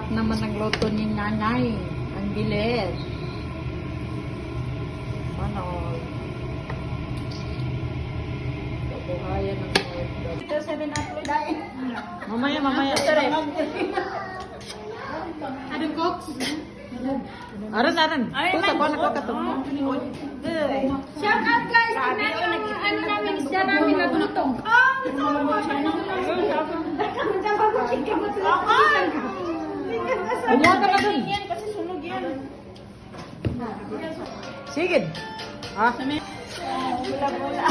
Sarap naman ng luto ni nanay. Ang bilis. Ano? Kabuhayan ng OFW. Ito sa rin upload dahil. Mamaya, mamaya. Anong cooks? Aran, aran. Kung sa kuwan ako katong. Shout out guys! Tingnan yung ano namin, isda namin na tulutong. Kumuha ka dun. Yan kasi sunog yan. Sige. Ah, Bula-bula.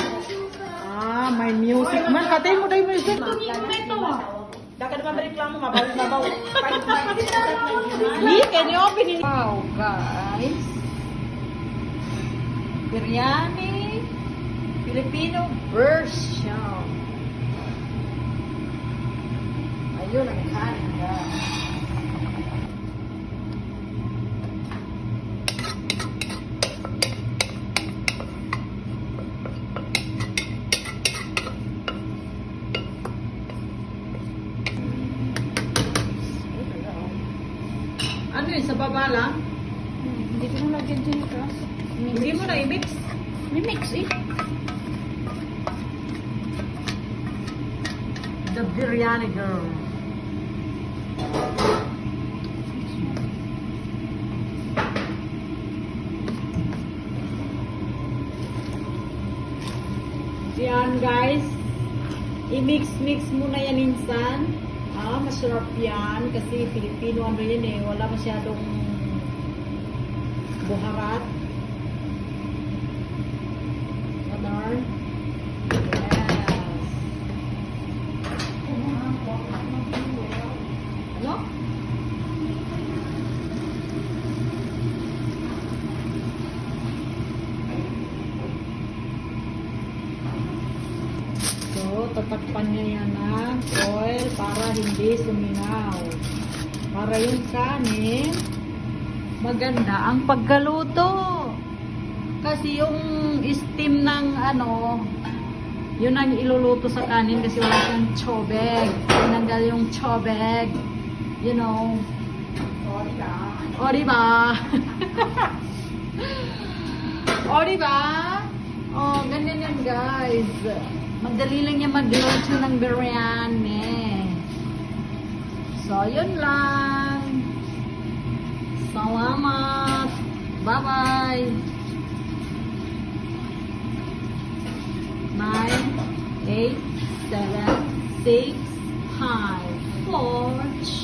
ah, may music man. Katay mo tayo music. Ito ah. Dapat naman reklamo, mabaw-mabaw. Hindi, can you open it? Wow, guys. Biryani. Filipino version. Ayun ang kanin, guys. Ano yun, sa baba lang? Hindi ko na lagyan dyan ito. Hindi mo na i-mix. May mix eh. The biryani girl. Yan guys. I-mix-mix muna yan minsan. Ah, masarap yan. Kasi Filipino ano yan eh. Wala masyadong buharat. Ganon. Yes. Ano? So, tatakpan niya yan ng oil para hindi suminaw. Para yung kanin, maganda ang paggaluto. Kasi yung steam ng ano, yun ang iluluto sa kanin kasi wala siyang chobeg. Tinanggal yung chobeg. You know. O, diba? o, diba? O, ganyan yan, guys. Madali lang yung magluto ng biryani. So, yun lang. Salamat. Bye-bye. nine, eight, seven, six, five, four, three,